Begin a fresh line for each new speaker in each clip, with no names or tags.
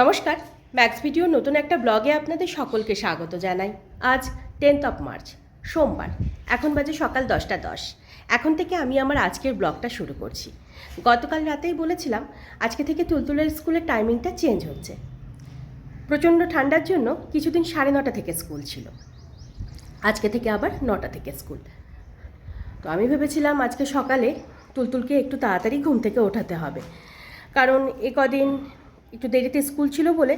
নমস্কার। Max video নতুন একটা ব্লগে আপনাদের সকলকে স্বাগত জানাই। আজ টেন্থ অফ মার্চ সোমবার। এখন বাজে সকাল দশটা দশ। এখন থেকে আমি আমার আজকের ব্লগটা শুরু করছি। গতকাল রাতেই বলেছিলাম, আজকে থেকে তুলতুলের স্কুলের টাইমিংটা চেঞ্জ হচ্ছে। প্রচণ্ড ঠান্ডার জন্য কিছুদিন সাড়ে নটা থেকে স্কুল ছিল। আজকে থেকে আবার নটা থেকে স্কুল। তো আমি ভেবেছিলাম আজকে সকালে তুলতুলকে একটু তাড়াতাড়ি ঘুম থেকে ওঠাতে হবে। কারণ এ কদিন একটু দেরিতে স্কুল ছিল বলে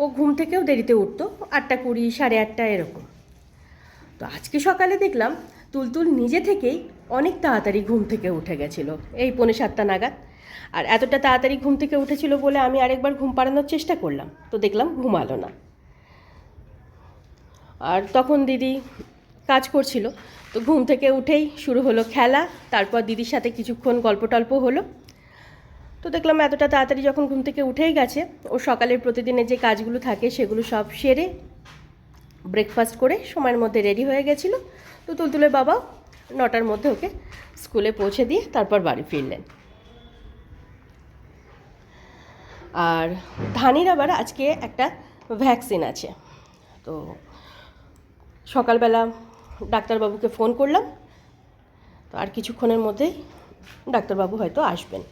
ও ঘুম থেকেও দেরিতে উঠতো, আটটা কুড়ি, সাড়ে আটটা এরকম। তো আজকে সকালে দেখলাম তুলতুল নিজে থেকেই অনেক তাড়াতাড়ি ঘুম থেকে উঠে গেছিল, এই পৌনে সাতটা নাগাদ। আর এতটা তাড়াতাড়ি ঘুম থেকে উঠেছিল বলে আমি আরেকবার ঘুম পাড়ানোর চেষ্টা করলাম, তো দেখলাম ঘুমালো না। আর তখন দিদি কাজ করছিল, তো ঘুম থেকে উঠেই শুরু হলো খেলা, তারপর দিদির সাথে কিছুক্ষণ গল্প টল্প হলো। তো দেখলাম এতটা তাড়াতাড়ি যখন ঘুম থেকে উঠেই গেছে, ও সকালের প্রতিদিনের যে কাজগুলো থাকে সেগুলো সব সেরে ব্রেকফাস্ট করে সময়ের মধ্যে রেডি হয়ে গেছিল। তো তুলতুলের বাবা নটার মধ্যে ওকে স্কুলে পৌঁছে দিয়ে তারপর বাড়ি ফিরলেন। আর ধানির আবার আজকে একটা ভ্যাকসিন আছে। তো সকালবেলা ডাক্তারবাবুকে ফোন করলাম, তো আর কিছুক্ষণের মধ্যেই ডাক্তারবাবু হয়তো আসবেন।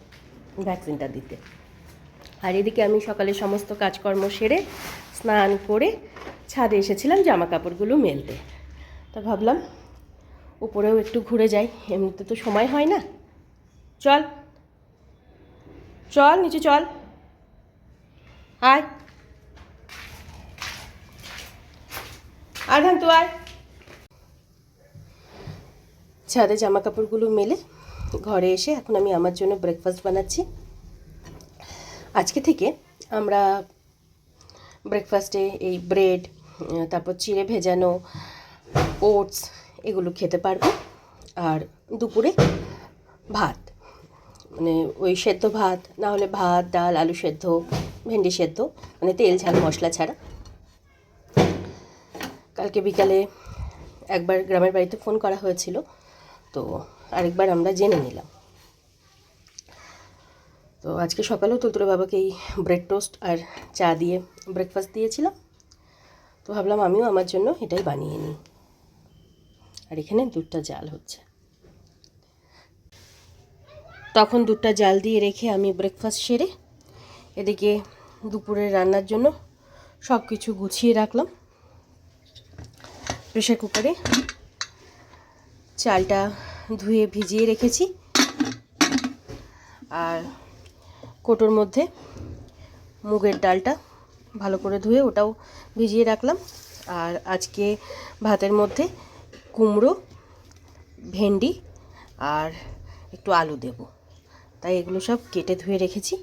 ভ্যাকসিনটা দিতে। আর এদিকে আমি সকালে সমস্ত কাজকর্ম সেরে স্নান করে ছাদে এসেছিলাম জামা কাপড়গুলো মেলতে। তা ভাবলাম উপরেও একটু ঘুরে যাই, এমনিতে তো সময় হয় না। চল। চল, নিচে চল। আয়। আয় ধান তো আয়। ছাদে জামা কাপড়গুলো মেলে ঘরে এসে এখন আমি আমার জন্য ব্রেকফাস্ট বানাচ্ছি। আজকে থেকে আমরা ব্রেকফাস্টে এই ব্রেড তারপর চিড়ে ভেজানো ওটস এগুলো খেতে পারব। আর দুপুরে ভাত মানে ওই সেদ্ধ ভাত, না হলে ভাত, ডাল, আলু সেদ্ধ, ভেন্ডি সেদ্ধ মানে তেল ঝাল মশলা ছাড়া। কালকে বিকালে একবার গ্রামের বাড়িতে ফোন করা হয়েছিল, তো আরেকবার আমরা জেনে নিলাম। তো আজকে সকালেও তুলতুলে বাবাকে এই ব্রেড টোস্ট আর চা দিয়ে ব্রেকফাস্ট দিয়েছিলাম। তো ভাবলাম আমিও আমার জন্য এটাই বানিয়ে নিই। আর এখানে দুধটা জাল হচ্ছে। তখন দুধটা জাল দিয়ে রেখে আমি ব্রেকফাস্ট সেরে এদিকে দুপুরের রান্নার জন্য সব কিছু গুছিয়ে রাখলাম। প্রেশার কুকারে চালটা ধুয়ে ভিজিয়ে রেখেছি। আর কোটোর মধ্যে মুগের ডালটা ভালো করে ধুয়ে ওটাও ভিজিয়ে রাখলাম। আর আজকে ভাতের মধ্যে কুমড়ো, ভেন্ডি আর একটু আলু দেব। তাই এগুলো সব কেটে ধুয়ে রেখেছি।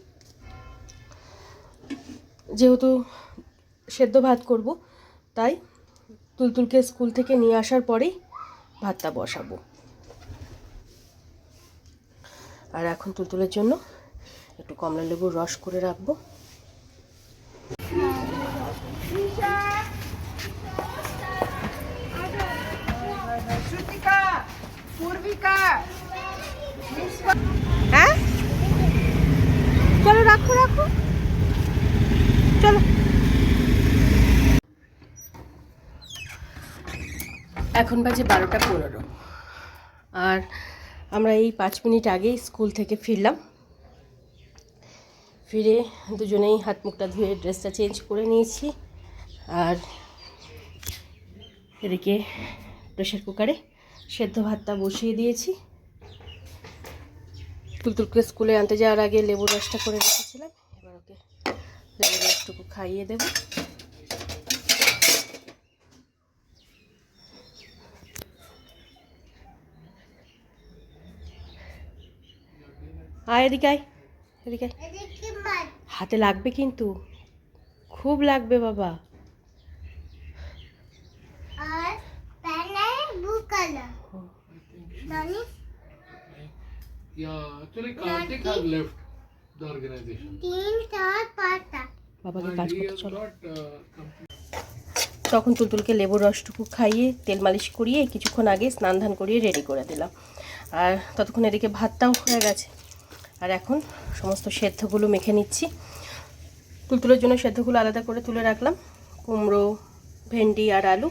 যেহেতু সেদ্ধ ভাত করব, তাই তুলতুলকে স্কুল থেকে নিয়ে আসার পরেই ভাতটা বসাবো। আর এখন তুলতুলের জন্য একটু কমলা লেবুর রস করে রাখব। হ্যাঁ? চলো রাখো রাখো। চলো। এখন বাজে বারোটা পনেরো। আর আমরা এই পাঁচ মিনিট আগেই স্কুল থেকে ফিরলাম। ফিরে দুজনেই হাত মুখটা ধুয়ে ড্রেসটা চেঞ্জ করে নিয়েছি আর এদিকে প্রেশার কুকারে সেদ্ধ ভাতটা বসিয়ে দিয়েছি। তুলতুলকে স্কুলে আনতে যাওয়ার আগে লেবু রসটা করে রেখেছিলাম। এবার ওকে লেবু রসটুকু খাইয়ে দেব। আয় এদিকায় আয়, এদিকে হাতে লাগবে কিন্তু। খুব লাগবে বাবা। বাবাকে কাজ করতে চলো। তখন তুলতুলকে লেবুর রসটুকু খাইয়ে, তেল মালিশ করিয়ে, কিছুক্ষণ আগে স্নান ধান করিয়ে রেডি করে দিলাম। আর ততক্ষণ এদিকে ভাতটাও হয়ে গেছে। আর এখন সমস্ত সেদ্ধগুলো মেখে নিচ্ছি। তুলতুলের জন্য সেদ্ধগুলো আলাদা করে তুলে রাখলাম। কুমড়ো, ভেন্ডি আর আলু।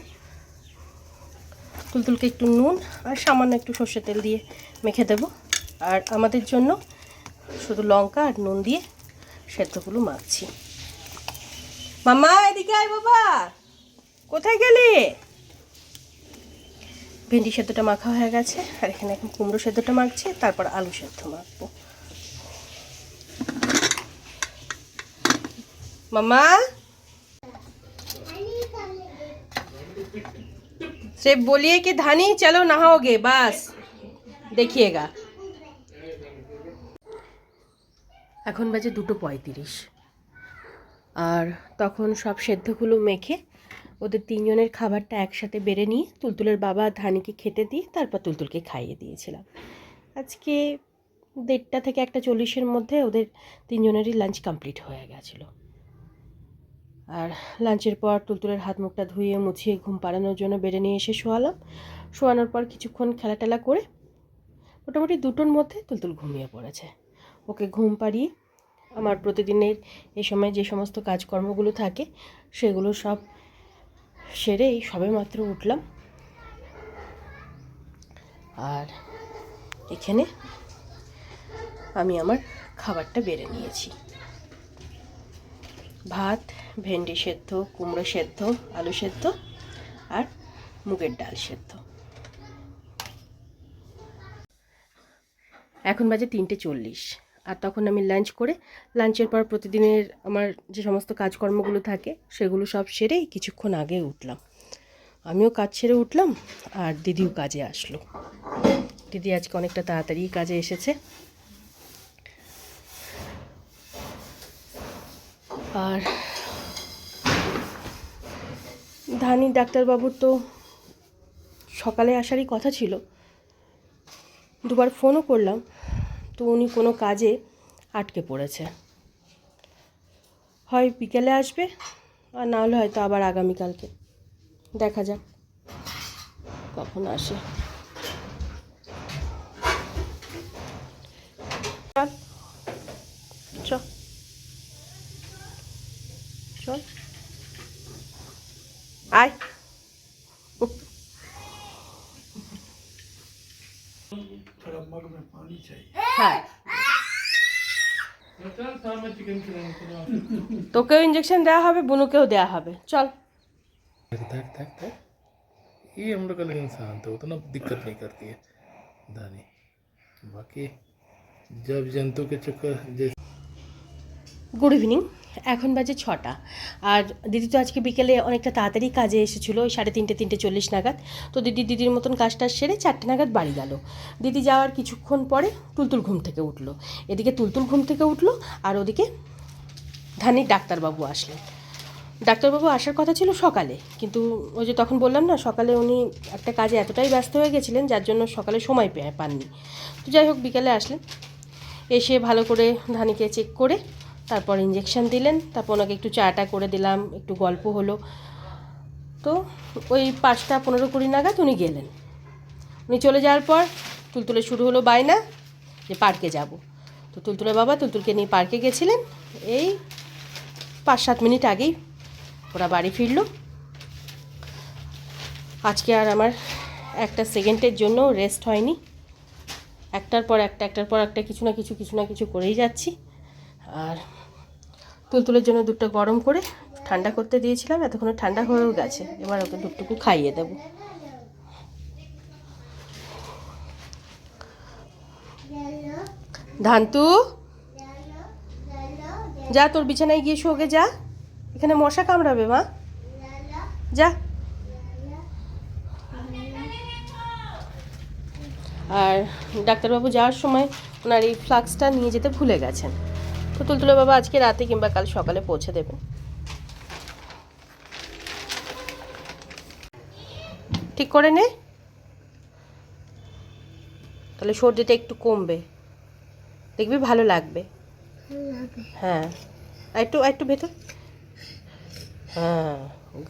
তুলতুলকে একটু নুন আর সামান্য একটু সর্ষের তেল দিয়ে মেখে দেব। আর আমাদের জন্য শুধু লঙ্কা আর নুন দিয়ে সেদ্ধগুলো মাখছি। মামা এদিকে আয় বাবা। কোথায় গেলে? ভেন্ডি সেদ্ধটা মাখা হয়ে গেছে। আর এখানে এখন কুমড়ো সেদ্ধটা মাখছি, তারপর আলু সেদ্ধ মাখবো। মামা सिर्फ बोलिए कि धानी चलो नहाओगे बस देखिएगा এখন বাজে দুটো পঁয়ত্রিশ আর তখন সব সেদ্ধগুলো মেখে ওদের তিনজনের খাবারটা একসাথে বেড়ে নিয়ে তুলতুলের বাবা ধানিকে খেতে দিয়ে তারপর তুলতুলকে খাইয়ে দিয়েছিলাম আজকে দেড়টা থেকে একটা চল্লিশের মধ্যে ওদের তিনজনেরই লাঞ্চ কমপ্লিট হয়ে গেছিলো আর লাঞ্চের পর তুলতুলের হাত মুখটা ধুয়ে মুছিয়ে ঘুম পাড়ানোর জন্য বেড়ে নিয়ে এসে শোয়ালাম। শোয়ানোর পর কিছুক্ষণ খেলা টেলা করে মোটামুটি দুটোর মধ্যে তুলতুল ঘুমিয়ে পড়েছে। ওকে ঘুম পাড়িয়ে আমার প্রতিদিনের এই সময় যে সমস্ত কাজকর্মগুলো থাকে, সেগুলো সব সেরে এই সবে মাত্র উঠলাম। আর এখানে আমি আমার খাবারটা বেড়ে নিয়েছি। ভাত, ভেন্ডি সেদ্ধ, কুমড়ো সেদ্ধ, আলু সেদ্ধ আর মুগের ডাল সেদ্ধ। এখন বাজে তিনটে চল্লিশ আর তখন আমি লাঞ্চ করে লাঞ্চের পর প্রতিদিনের আমার যে সমস্ত কাজকর্মগুলো থাকে সেগুলো সব সেরেই কিছুক্ষণ আগে উঠলাম। আমিও কাজ ছেড়ে উঠলাম আর দিদিও কাজে আসলো। দিদি আজকে অনেকটা তাড়াতাড়ি কাজে এসেছে। আর ধানি ডাক্তারবাবুর তো সকালে আসারই কথা ছিল। দুবার ফোনও করলাম, তো উনি কোনো কাজে আটকে পড়েছে। হয় বিকেলে আসবে, আর না হলে হয়তো আবার আগামীকালকে। দেখা যাক, কখন আসে।
थोड़ा मग में पानी चाहिए
হ্যাঁ
चल शाम में चिकन खिलाऊंगा
তোকেও ইঞ্জেকশন দেওয়া হবে বুনুকেও দেওয়া হবে চল
थक थक थक ये हम लोग का लेकिन शांत है उतना दिक्कत नहीं करती है दानी बाकी जब जंतु के चक्कर जैसे
গুড ইভিনিং এখন বাজে ছটা। আর দিদি তো আজকে বিকেলে অনেকটা তাড়াতাড়ি কাজে এসেছিল, ওই সাড়ে তিনটে তিনটে চল্লিশ নাগাদ। তো দিদি, দিদির মতন কাজটা সেরে চারটে নাগাদ বাড়ি গেল। দিদি যাওয়ার কিছুক্ষণ পরে তুলতুল ঘুম থেকে উঠল। এদিকে তুলতুল ঘুম থেকে উঠল আর ওদিকে ধানির ডাক্তারবাবু আসলেন। ডাক্তারবাবু আসার কথা ছিল সকালে, কিন্তু ওই যে তখন বললাম না, সকালে উনি একটা কাজে এতটাই ব্যস্ত হয়ে গেছিলেন, যার জন্য সকালে সময় পাননি। তো যাই হোক, বিকালে আসলেন। এসে ভালো করে ধানিকে চেক করে তারপর ইঞ্জেকশন দিলেন, তারপর ওনাকে একটু চাটা করে দিলাম, একটু গল্প হলো। তো ওই পাঁচটা পনেরো কুড়ি নাগাদ উনি গেলেন। উনি চলে যাওয়ার পর তুলতুলে শুরু হলো বায়না যে পার্কে যাব। তো তুলতুলে বাবা তুলতুলকে নিয়ে পার্কে গেছিলেন। এই পাঁচ সাত মিনিট আগেই ওরা বাড়ি ফিরল। আজকে আর আমার একটা সেকেন্ডের জন্য রেস্ট হয়নি। একটার পর একটা, একটার পর একটা, কিছু না কিছু কিছু না কিছু করেই যাচ্ছি। আর তুলতুলের জন্য দুধটা গরম করে ঠান্ডা করতে দিয়েছিলাম, এতক্ষণে ঠান্ডা হয়েও গেছে। এবার ওকে দুধটুকু খাইয়ে দেবো। ধান্তু? যা, তোর বিছানায় গিয়ে শোকে যা। এখানে মশা কামড়াবে, মা। যা। আর ডাক্তারবাবু যাওয়ার সময় ওনার এই ফ্লাক্সটা নিয়ে যেতে ভুলে গেছেন। তো তুলতুলে বাবা আজকে রাতে কিংবা কাল সকালে পৌঁছে দেবেন ঠিক করে নে। তাহলে সর্দিটা একটু কমবে। দেখবি ভালো লাগবে। হ্যাঁ। একটু একটু ভেতর। হ্যাঁ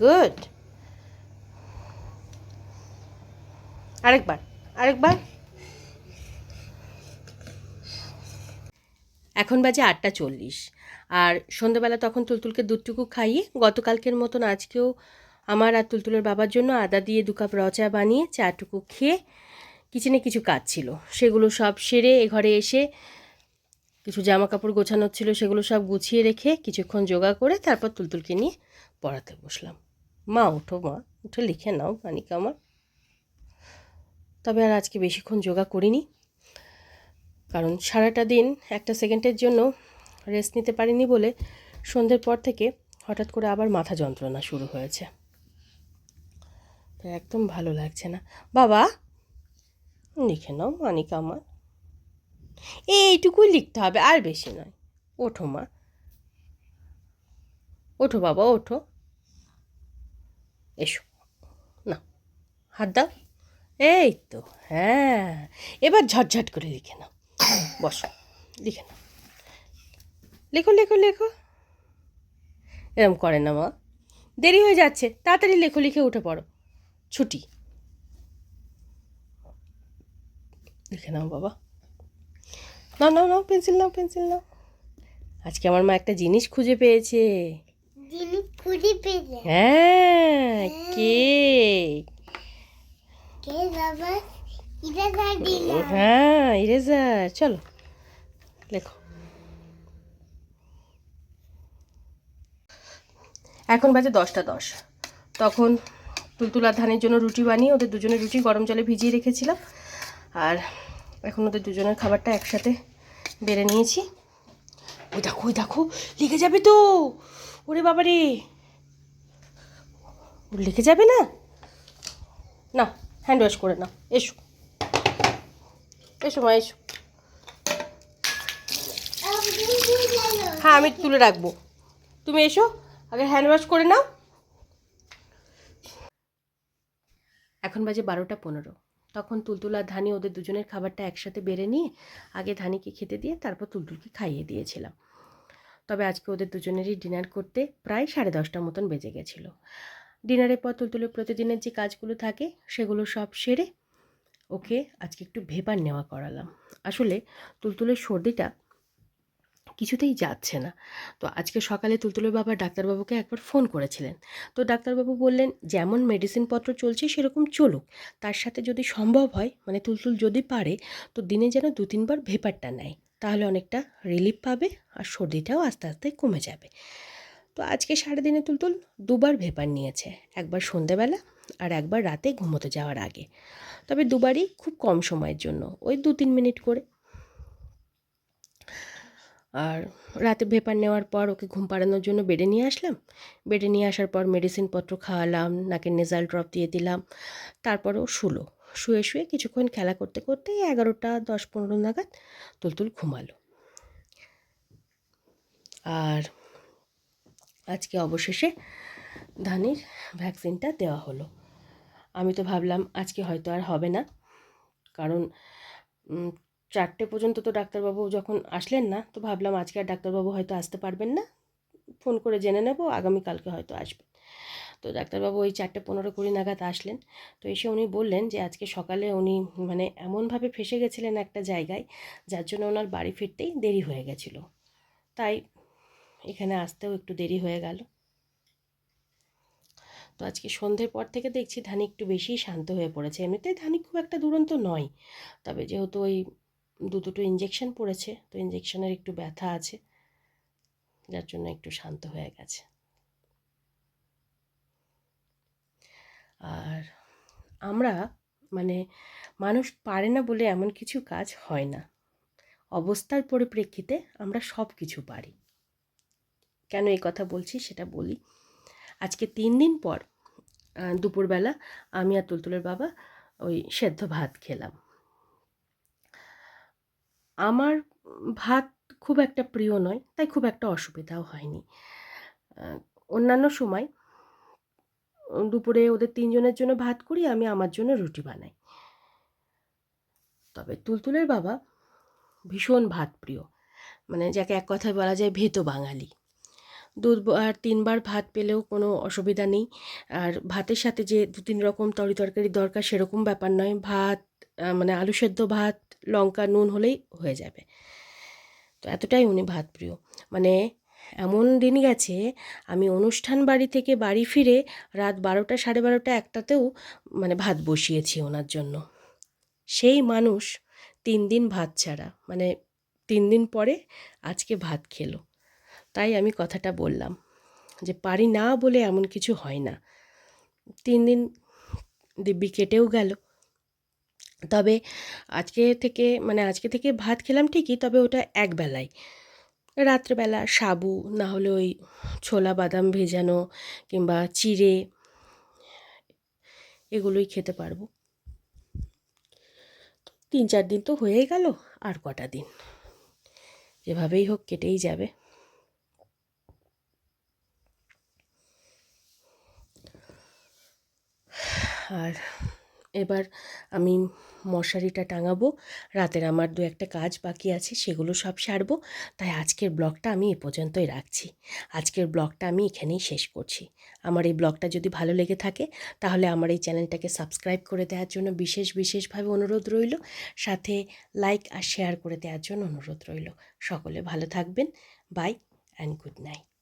গুড আরেকবার আরেকবার। এখন বাজে আটটা চল্লিশ। আর সন্ধ্যাবেলা তখন তুলতুলকে দুধটুকু খাইয়ে গতকালকের মতন আজকেও আমার আর তুলতুলের বাবার জন্য আদা দিয়ে দু কাপ র চা বানিয়ে চাটুকু খেয়ে কিচেনে কিছু কাজ ছিল। সেগুলো সব সেরে এ ঘরে এসে কিছু জামা কাপড় গোছানোর ছিল, সেগুলো সব গুছিয়ে রেখে কিছুক্ষণ যোগা করে তারপর তুলতুলকে নিয়ে পড়াতে বসলাম। মা, ওঠো মা উঠে লিখে নাও মানিকা আমার। তবে আর আজকে বেশিক্ষণ যোগা করিনি। কারণ সারাটা দিন একটা সেকেন্ডের জন্য রেস্ট নিতে পারিনি বলে সন্ধ্যের পর থেকে হঠাৎ করে আবার মাথা যন্ত্রণা শুরু হয়েছে। একদম ভালো লাগছে না। বাবা, লিখে নাও মানিকা আমার। এইটুকুই লিখতে হবে, আর বেশি নয়। ওঠো মা। ওঠো বাবা, ওঠো। এসো। না হাত দাও। এই তো হ্যাঁ। এবার ঝটঝট করে লিখে নাও। বসো। লিখে লেখো লেখো লেখো। এরম করে না মা। দেরি হয়ে যাচ্ছে তাড়াতাড়ি লেখো লিখে উঠে পড়ো। ছুটি। লিখে নাও বাবা। নাও নাও নাও পেন্সিল নাও পেন্সিল নাও। আজকে আমার মা একটা জিনিস খুঁজে পেয়েছে।
যিনি খুঁজে পেয়েছে
হ্যাঁ কে
কে বাবা?
হ্যাঁ ইরেজার চলো, লেখো। এখন বাজে দশটা দশ। তখন তুলতুলার ধানের জন্য রুটি বানিয়ে ওদের দুজনের রুটি গরম জলে ভিজিয়ে রেখেছিলাম। আর এখন ওদের দুজনের খাবারটা একসাথে বেড়ে নিয়েছি। ওই দেখো ওই দেখো লিখে যাবে তো। ওরে বাবারে। লিখে যাবে না? না, হ্যান্ড ওয়াশ করে নাও, এসো। এসো মা এসো। হ্যাঁ আমি তুলে রাখব। তুমি এসো, আগে হ্যান্ড ওয়াশ করে নাও। এখন বাজে বারোটা পনেরো। তখন তুলতুল আর ধানি ওদের দুজনের খাবারটা একসাথে বেড়ে নিয়ে আগে ধানিকে খেতে দিয়ে তারপর তুলতুলকে খাইয়ে দিয়েছিলাম। তবে আজকে ওদের দুজনেরই ডিনার করতে প্রায় সাড়ে দশটার মতন বেজে গেছিল। ডিনারের পর তুলতুলের প্রতিদিনের যে কাজগুলো থাকে, সেগুলো সব সেরে ওকে আজকে একটু ভেপার নেওয়া করালাম। আসলে তুলতুলের সর্দিটা কিছুতেই যাচ্ছে না। তো আজকে সকালে তুলতুলের বাবা ডাক্তারবাবুকে একবার ফোন করেছিলেন। তো ডাক্তারবাবু বললেন, যেমন মেডিসিনপত্র চলছে, সেরকম চলুক। তার সাথে যদি সম্ভব হয় মানে তুলতুল যদি পারে, তো দিনে যেন দু তিনবার ভেপারটা নেয়। তাহলে অনেকটা রিলিফ পাবে আর সর্দিটাও আস্তে আস্তে কমে যাবে। তো আজকে সারাদিনে তুলতুল দুবার ভেপার নিয়েছে। একবার সন্ধেবেলা আর একবার রাতে ঘুমোতে যাওয়ার আগে। তবে দুবারই খুব কম সময়ের জন্য, ওই দু তিন মিনিট করে। আর রাতে ভেপার নেওয়ার পর ওকে ঘুম পাড়ানোর জন্য বেডে নিয়ে আসলাম। বেডে নিয়ে আসার পর মেডিসিনপত্র খাওয়ালাম, নাকে নেজাল ড্রপ দিয়ে দিলাম। তারপর ও শুলো। শুয়ে শুয়ে কিছুক্ষণ খেলা করতে করতে এগারোটা, দশ, পনেরো নাগাদ তুলতুল ঘুমালো। আর আজকে অবশেষে ধানির ভ্যাকসিনটা দেওয়া হলো। আমি তো ভাবলাম আজকে হয়তো আর হবে না, কারণ চারটে পর্যন্ত তো ডাক্তারবাবু যখন আসলেন না, তো ভাবলাম আজকে আর ডাক্তারবাবু হয়তো আসতে পারবেন না। ফোন করে জেনে নেব আগামীকালকে হয়তো আসবেন তো ডাক্তারবাবু ওই চারটে পনেরো কুড়ি নাগাদ আসলেন। তো এসে উনি বললেন যে, আজকে সকালে উনি মানে এমনভাবে ফেসে গেছিলেন একটা জায়গায়, যার জন্য ওনার বাড়ি ফিরতেই দেরি হয়ে গেছিল। তাই এখানে আসতেও একটু দেরি হয়ে গেল। তো আজকে সন্ধ্যের পর থেকে দেখছি ধানি একটু বেশিই শান্ত হয়ে পড়েছে। এমনিতেই ধানি খুব একটা দুরন্ত নয়। তবে যেহেতু ওই দু দুটো ইঞ্জেকশন পড়েছে, তো ইঞ্জেকশনের একটু ব্যথা আছে, যার জন্য একটু শান্ত হয়ে গেছে। আর আমরা মানে মানুষ পারে না বলে এমন কিছু কাজ হয় না। অবস্থার পরিপ্রেক্ষিতে আমরা সব কিছু পারি। কেন এই কথা বলছি সেটা বলি। আজকে তিন দিন পর দুপুরবেলা আমি আর তুলতুলের বাবা ওই সেদ্ধ ভাত খেলাম। আমার ভাত খুব একটা প্রিয় নয়, তাই খুব একটা অসুবিধাও হয়নি। অন্যান্য সময় দুপুরে ওদের তিনজনের জন্য ভাত করি, আমি আমার জন্য রুটি বানাই। তবে তুলতুলের বাবা ভীষণ ভাত প্রিয়। মানে যাকে এক কথায় বলা যায় ভেতো বাঙালি। দুবার তিনবার ভাত পেলেও কোনো অসুবিধা নেই। আর ভাতের সাথে যে দু তিন রকম তরি তরকারি দরকার সেরকম ব্যাপার নয়। ভাত মানে আলু সেদ্ধ ভাত, লঙ্কা, নুন হলেই হয়ে যাবে। তো এতটাই উনি ভাত প্রিয় মানে এমন দিন গেছে, আমি অনুষ্ঠান বাড়ি থেকে বাড়ি ফিরে রাত বারোটা, সাড়ে বারোটা একটাতেও মানে ভাত বসিয়েছি ওনার জন্য। সেই মানুষ তিন দিন ভাত ছাড়া মানে তিন দিন পরে আজকে ভাত খেলো। তাই আমি কথাটা বললাম যে পারি না বলে এমন কিছু হয় না। তিন দিন দিব্যি কেটেও গেল। তবে আজকে থেকে মানে আজকে থেকে ভাত খেলাম ঠিকই, তবে ওটা একবেলায়। রাত্রেবেলা সাবু, না হলে ওই ছোলা বাদাম ভেজানো কিংবা চিড়ে এগুলোই খেতে পারব। তিন চার দিন তো হয়েই গেল, আর কটা দিন? যেভাবেই হোক কেটেই যাবে। আর এবার আমি মশারিটা টাঙাবো। রাতের আমার দু একটা কাজ বাকি আছে, সেগুলো সব সারবো। তাই আজকের ব্লগটা আমি এ পর্যন্তই রাখছি। আজকের ব্লগটা আমি এখানেই শেষ করছি। আমার এই ব্লগটা যদি ভালো লেগে থাকে, তাহলে আমার এই চ্যানেলটাকে সাবস্ক্রাইব করে দেওয়ার জন্য বিশেষ, বিশেষভাবে অনুরোধ রইল। সাথে লাইক আর শেয়ার করে দেওয়ার জন্য অনুরোধ রইল। সকলে ভালো থাকবেন। Bye, and good night.